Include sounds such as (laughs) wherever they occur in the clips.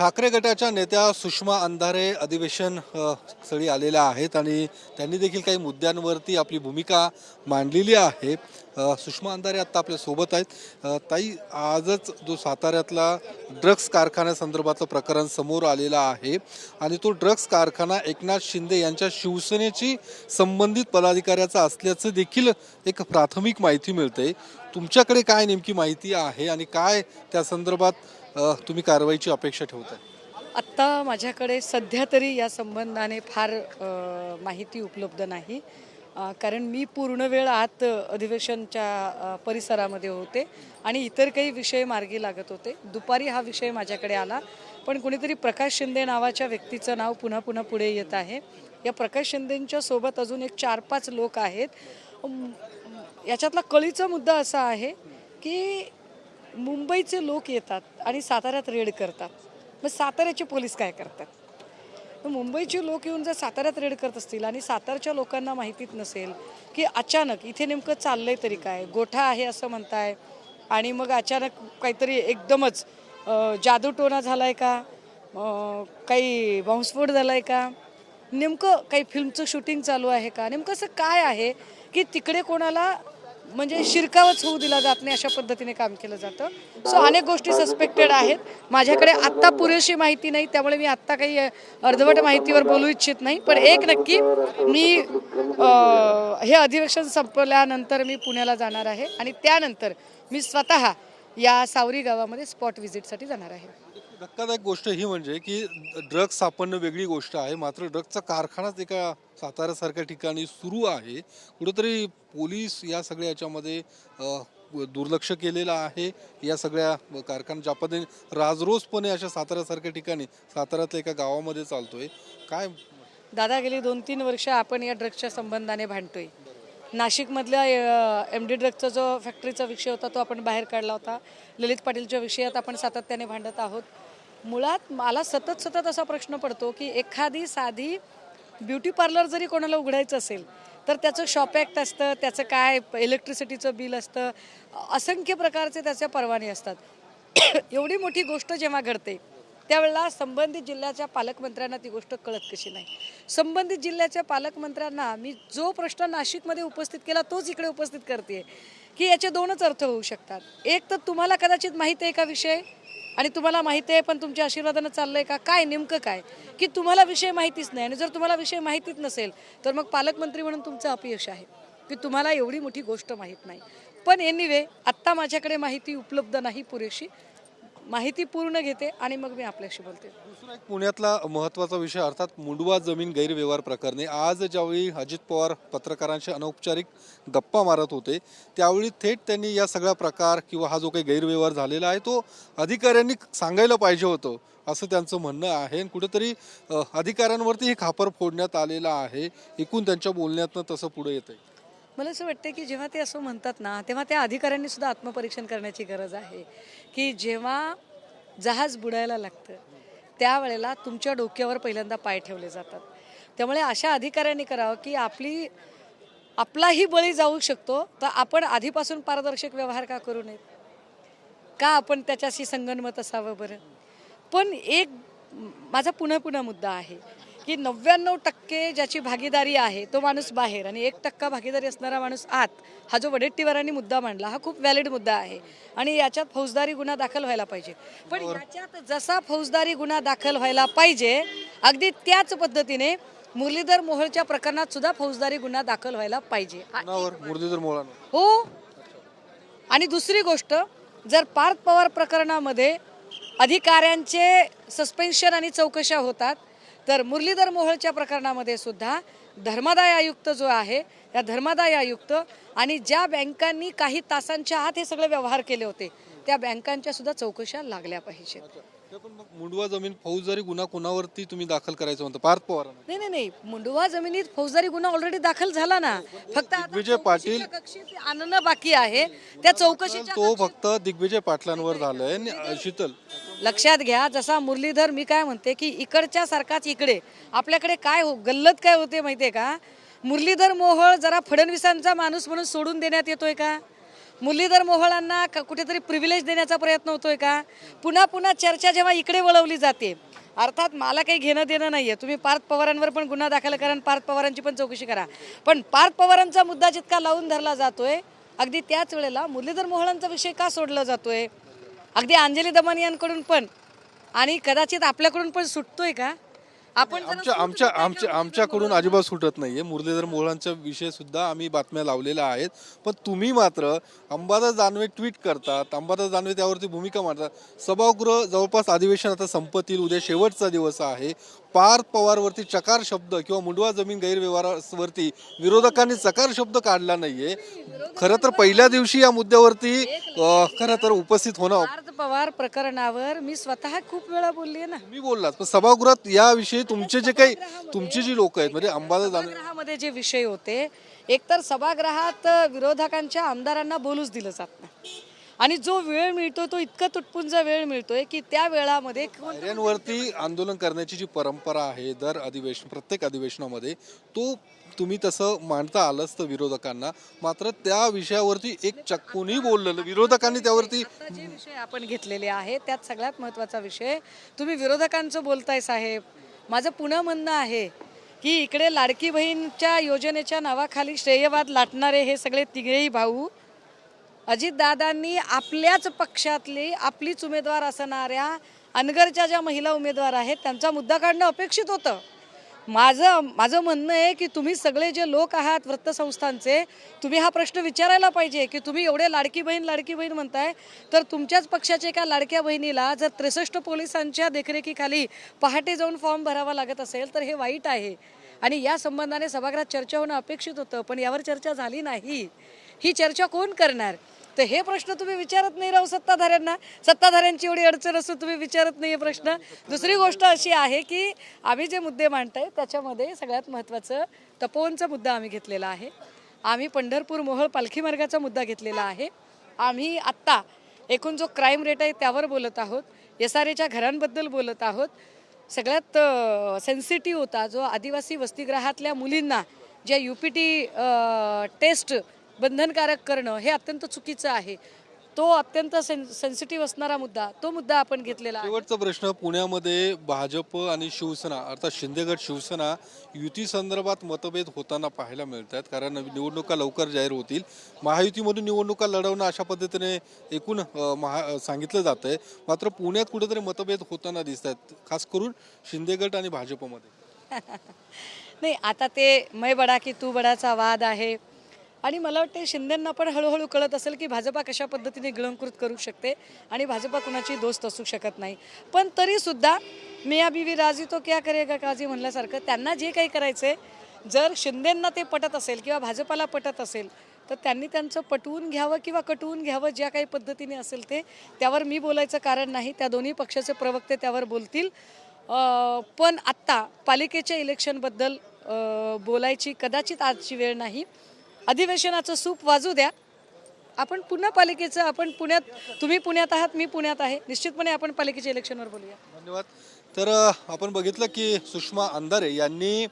ठाकरे गटाच्या नेत्या सुषमा अंधारे अधिवेशन स्थळी आलेल्या आहेत आणि त्यांनी देखील काही मुद्द्यांवरती आपली भूमिका मांडलेली आहे. सुषमा अंधारे आत्ता आपल्यासोबत आहेत. ताई आजच जो साताऱ्यातला ड्रग्ज कारखान्यासंदर्भातलं प्रकरण समोर आलेलं आहे आणि तो ड्रग्ज कारखाना एकनाथ शिंदे यांच्या शिवसेनेची संबंधित पदाधिकाऱ्याचा असल्याचं देखील एक प्राथमिक माहिती मिळते तुमच्याकडे काय नेमकी माहिती आहे आणि काय त्या संदर्भात तुम्ही कारवाईची अपेक्षा ठेवताय? आत्ता माझ्याकडे सध्या तरी या संबंधाने फार माहिती उपलब्ध नाही. कारण मी पूर्ण वेळ आत अधिवेशनच्या परिसरामध्ये होते आणि इतर काही विषय मार्गी लागत होते. दुपारी हा विषय माझ्याकडे आला पण कुणीतरी प्रकाश शिंदे नावाच्या व्यक्तीचं नाव पुन्हा पुन्हा पुढे येत आहे. या प्रकाश शिंदेंच्या सोबत अजून एक चार पाच लोक आहेत. याच्यातला कळीचा मुद्दा असा आहे की मुंबईचे लोक येतात आणि साताऱ्यात रेड करतात. मग साताऱ्याचे पोलीस काय करतात? मुंबईचे लोक येऊन जर साताऱ्यात रेड करत असतील आणि सातारच्या लोकांना माहितीच नसेल की अचानक इथे नेमकं चाललंय तरी काय? गोठा आहे असं म्हणताय. आणि मग अचानक काहीतरी एकदमच जादूटोणा झाला आहे का? काही बॉम्बस्फोट आहे का? नेमकं काही फिल्मचं शूटिंग चालू आहे का? नेमकं असं काय आहे की तिकडे कोणाला म्हणजे शिरकावच होऊ दिला जात नाही अशा पद्धतीने काम केलं जातं. सो अनेक गोष्टी सस्पेक्टेड आहेत. माझ्याकडे आत्ता पुरेशी माहिती नाही त्यामुळे मी आत्ता काही अर्धवट माहितीवर बोलू इच्छित नाही. पण एक नक्की मी हे अधिवेशन संपल्यानंतर मी पुण्याला जाणार आहे आणि त्यानंतर मी स्वतः या सावरी गावामध्ये स्पॉट व्हिजिटसाठी जाणार आहे. धक्कादायक गोष्ट ही म्हणजे की ड्रग्ज सापडणं वेगळी गोष्ट आहे. मात्र ड्रग्जचा कारखानाच एका साताऱ्यासारख्या ठिकाणी सुरू आहे. कुठंतरी पोलीस या सगळ्या याच्यामध्ये दुर्लक्ष केलेलं आहे. या सगळ्या कारखाना ज्या पद्धतीने राजरोजपणे अशा साताऱ्यासारख्या ठिकाणी साताऱ्यातल्या एका गावामध्ये चालतोय. काय दादा गेली दोन तीन वर्ष आपण या ड्रग्सच्या संबंधाने भांडतोय. नाशिकमधल्या एम डी ड्रग्सचा जो फॅक्टरीचा विषय होता तो आपण बाहेर काढला होता. ललित पाटीलच्या विषयात आपण सातत्याने भांडत आहोत. मुळात मला सतत सतत असा प्रश्न पडतो की एखादी साधी ब्युटी पार्लर जरी कोणाला उघडायचं असेल तर त्याचं शॉप ॲक्ट असतं त्याचं काय इलेक्ट्रिसिटीचं बिल असतं असंख्य प्रकारचे त्याचे परवाने असतात. (coughs) एवढी मोठी गोष्ट जेव्हा घडते त्यावेळेला संबंधित जिल्ह्याच्या पालकमंत्र्यांना ती गोष्ट कळत कशी नाही. संबंधित जिल्ह्याच्या पालकमंत्र्यांना मी जो प्रश्न नाशिकमध्ये उपस्थित केला तोच इकडे उपस्थित करते की याचे दोनच अर्थ होऊ शकतात. एक तर तुम्हाला कदाचित माहिती आहे का विषय? आणि तुम्हाला माहिती आहे पण तुमच्या आशीर्वादानं चाललंय का? काय नेमकं काय? की तुम्हाला विषय माहितीच नाही. आणि जर तुम्हाला विषय माहितीच नसेल तर मग पालकमंत्री म्हणून तुमचं अपयश आहे. की तुम्हाला एवढी मोठी गोष्ट माहीत नाही. पण एनिवे आत्ता माझ्याकडे माहिती उपलब्ध नाही पुरेशी. माहिती पूर्ण घेते आणि मग मी आपल्याशी बोलते. दुसरा एक पुण्यातला महत्त्वाचा विषय अर्थात मुंडवा जमीन गैरव्यवहार प्रकरणी आज ज्यावेळी अजित पवार पत्रकारांशी अनौपचारिक गप्पा मारत होते त्यावेळी थेट त्यांनी या सगळा प्रकार किंवा हा जो काही गैरव्यवहार झालेला आहे तो अधिकाऱ्यांनी सांगायला पाहिजे होतं असं त्यांचं म्हणणं आहे. आणि कुठेतरी अधिकाऱ्यांवरती हे खापर फोडण्यात आलेलं आहे. एकूण त्यांच्या बोलण्यातनं तसं पुढे येत आहे मला असं वाटतं की जेव्हा ते असं म्हणतात ना तेव्हा त्या अधिकाऱ्यांनी सुद्धा आत्मपरीक्षण करण्याची गरज आहे. की जेव्हा जहाज बुडायला लागतं त्यावेळेला तुमच्या डोक्यावर पहिल्यांदा पाय ठेवले जातात. त्यामुळे अशा अधिकाऱ्यांनी करावं की आपली आपलाही बळी जाऊ शकतो तर आपण आधीपासून पारदर्शक व्यवहार का करू नयेत? का आपण त्याच्याशी संगनमत असावं बरं? पण एक माझा पुन्हा पुन्हा मुद्दा आहे. की नव्याण्णव टक्के ज्याची भागीदारी आहे तो माणूस बाहेर आणि एक टक्का भागीदारी असणारा माणूस आत हा जो वडेट्टीवारांनी मुद्दा मांडला हा खूप व्हॅलिड मुद्दा आहे आणि याच्यात फौजदारी गुन्हा दाखल व्हायला पाहिजे. पण याच्यात जसा फौजदारी गुन्हा दाखल व्हायला पाहिजे अगदी त्याच पद्धतीने मुरलीधर मोहोळच्या प्रकरणात सुद्धा फौजदारी गुन्हा दाखल व्हायला पाहिजे. हा मुरलीधर हो? आणि दुसरी गोष्ट जर पार्थ पवार प्रकरणामध्ये अधिकाऱ्यांचे सस्पेन्शन आणि चौकशा होतात तर मुरलीधर मोहोळच्या प्रकरणामध्ये सुद्धा धर्मादाय आयुक्त जो आहे त्या धर्मादाय आयुक्त आणि ज्या बँकांनी काही तासांच्या आत हे सगळे व्यवहार केले होते त्या बँकांच्या सुद्धा चौकशा लागल्या पाहिजेत. पण मग मुंडवा जमीन फौजदारी गुन्हा कोणावरती तुम्ही दाखल करायचं म्हणता? पार्थ पवारांना. नाही नाही नाही. मुंडवा जमिनीत फौजदारी गुन्हा ऑलरेडी दाखल झाला ना. फक्त आता दिग्विजय पाटील- चौकशीच्या कक्षेत आणणं बाकी आहे. त्या चौकशीच्या तो फक्त दिग्विजय पाटलांवर झालाय आणि शीतल. लक्षात घ्या जसा मुरलीधर मी काय म्हणते की इकडच्या सारखाच इकडे. आपल्याकडे काय हो गल्लत काय होते माहितीये का? मुरलीधर मोहोळ जरा फडणवीसांचा माणूस म्हणून सोडून देण्यात येतोय का? मुरलीधर मोहळांना क- कुठेतरी प्रिव्हिलेज देण्याचा प्रयत्न होतोय का? पुन्हा पुन्हा चर्चा जेव्हा इकडे वळवली जाते अर्थात मला काही घेणं देणं नाही आहे तुम्ही पार्थ पवारांवर पण गुन्हा दाखल करा आणि पार्थ पवारांची पण चौकशी करा. पण पार्थ पवारांचा मुद्दा जितका लावून धरला जातोय अगदी त्याच वेळेला मुरलीधर मोहळांचा विषय का सोडला जातोय? अगदी अंजली दमानियांकडून पण आणि कदाचित आपल्याकडून पण सुटतोय का? आपण जरा आमच्या आमच्या आमच्या आमच्याकडून अजिबात सुटत नाहीये. मुरलीधर मोहोळांच्या विषय सुद्धा आम्ही बातम्या लावलेल्या आहेत. पण तुम्ही मात्र अंबादास दानवे ट्विट करतात. अंबादास दानवे त्यावरती भूमिका मांडतात. सभागृह जवळपास अधिवेशन आता संपतील उद्या शेवटचा दिवस आहे. पार्थ पवारवरती चकार शब्द किंवा मुंडवा जमीन गैरव्यवहारावरती विरोधकांनी चकार शब्द काढला नाहीये. खरं तर पहिल्या दिवशी या मुद्द्यावरती अं, खरं तर उपस्थित होणं पार्थ पवार प्रकरणावर मी स्वतः खूप वेळा बोलली ना. मी बोललात. पण सभागृहात याविषयी तुमचे जे काही तुमची जी लोक आहेत म्हणजे दानवे सभागृहामध्ये जे विषय होते एकतर सभागृहात विरोधकांच्या आमदारांना बोलूच दिलं जात नाही. आणि जो वेळ मिळतो तो इतका तुटपुंज वेळ मिळतोय की त्या वेळामध्ये कोण- पायऱ्यांवरती आंदोलन करण्याची जी परंपरा आहे दर अधिवेशन प्रत्येक अधिवेशनामध्ये तो तुम्ही तसं मांडता आलं असतं विरोधकांना. मात्र त्या विषयावरती एक चक्कूनही बोललेलं विरोधकांनी त्यावरती आता जे विषय आपण घेतलेले आहेत त्यात सगळ्यात महत्त्वाचा विषय तुम्ही विरोधकांचं बोलताय साहेब. माझं पुन्हा म्हणणं आहे की इकडे लाडकी बहीणच्या योजनेच्या नावाखाली श्रेयवाद लाटणारे हे सगळे तिघेही भाऊ अजितदादांनी आपल्याच पक्षातली आपलीच उमेदवार असणाऱ्या अनगरच्या ज्या महिला उमेदवार आहेत त्यांचा मुद्दा काढणं अपेक्षित होतं. माझं माझं म्हणणं आहे की तुम्ही सगळे जे लोक आहात वृत्तसंस्थांचे तुम्ही हा प्रश्न विचारायला पाहिजे की तुम्ही एवढे लाडकी बहीण लाडकी बहीण म्हणताय तर तुमच्याच पक्षाच्या एका लाडक्या बहिणीला जर त्रेसष्ट पोलिसांच्या देखरेखीखाली पहाटे जाऊन फॉर्म भरावा लागत असेल तर हे वाईट आहे. आणि या संबंधाने सभागृहात चर्चा होणं अपेक्षित होतं पण यावर चर्चा झाली नाही. ही चर्चा कोण करणार? तर हे प्रश्न तुम्ही विचारत नाही राहू सत्ताधाऱ्यांना. सत्ताधाऱ्यांची एवढी अडचण असून तुम्ही विचारत नाही हे प्रश्न. दुसरी गोष्ट अशी आहे की आम्ही जे मुद्दे मांडताय त्याच्यामध्ये सगळ्यात महत्त्वाचं तपोवनचा मुद्दा आम्ही घेतलेला आहे. आम्ही पंढरपूर मोहोळ पालखी मार्गाचा मुद्दा घेतलेला आहे. आम्ही आत्ता एकूण जो क्राईम रेट आहे त्यावर बोलत आहोत. एस आर एच्या घरांबद्दल बोलत आहोत. सगळ्यात सेन्सिटिव्ह होता जो आदिवासी वसतिगृहातल्या मुलींना ज्या यू पी टी टेस्ट बंधनकारक करणं हे अत्यंत चुकीचं आहे. तो अत्यंत सेन सेन्सिटिव्ह असणारा मुद्दा तो मुद्दा आपण घेतलेला आहे. शेवटचा प्रश्न पुण्यामध्ये भाजप आणि शिवसेना अर्थात शिंदेगड शिवसेना युती संदर्भात मतभेद होताना पाहायला मिळत आहेत कारण निवडणुका लवकर जाहीर होतील. महायुतीमधून निवडणुका लढवणं अशा पद्धतीने एकूण महा सांगितलं जात आहे मात्र पुण्यात कुठेतरी मतभेद होताना दिसत आहेत खास करून शिंदेगड आणि भाजपमध्ये. (laughs) नाही आता ते मै बडा की तू बडाचा वाद आहे आणि मला वाटते शिंदेंना पण हळूहळू कळत असेल की भाजपा कशा पद्धतीने गिळंकृत करू शकते आणि भाजपा कुणाची दोस्त असू शकत नाही. पण तरीसुद्धा मिया बीवी राजी तो क्या करेगा काजी म्हणल्यासारखं त्यांना जे काही करायचं जर शिंदेंना ते पटत असेल किंवा भाजपाला पटत असेल तर त्यांनी त्यांचं पटवून घ्यावं किंवा कटवून घ्यावं ज्या काही पद्धतीने असेल ते त्यावर मी बोलायचं कारण नाही. त्या दोन्ही पक्षाचे प्रवक्ते त्यावर बोलतील. पण आत्ता पालिकेच्या इलेक्शनबद्दल बोलायची कदाचित आजची वेळ नाही. अधिवेशनाचं सूप वाजू द्या. आपण पुन्हा पालिकेचं आपण पुण्यात तुम्ही पुण्यात आहात मी पुण्यात आहे. निश्चितपणे आपण पालिकेच्या इलेक्शनवर बोलूया. धन्यवाद. तर आपण बघितलं की सुषमा अंधारे यांनी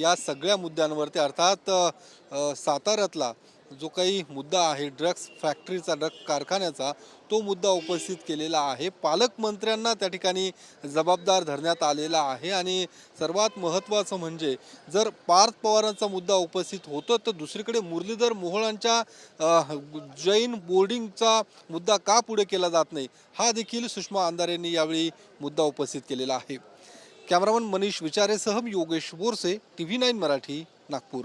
या सगळ्या मुद्द्यांवरती अर्थात साताऱ्यातला जो काही मुद्दा आहे ड्रग्स फॅक्टरीचा ड्रग कारखान्याचा तो मुद्दा उपस्थित केलेला आहे. पालकमंत्र्यांना त्या ठिकाणी जबाबदार धरण्यात आलेला आहे आणि सर्वात महत्त्वाचं म्हणजे जर पार्थ पवारांचा मुद्दा उपस्थित होतो तर दुसरीकडे मुरलीधर मोहोळांच्या जैन बोर्डिंगचा मुद्दा का पुढे केला जात नाही हा देखील सुषमा आंधार यांनी यावेळी मुद्दा उपस्थित केलेला आहे. Cameraman Manish विचारेसह Yogesh Borse T V nine Marathi Nagpur.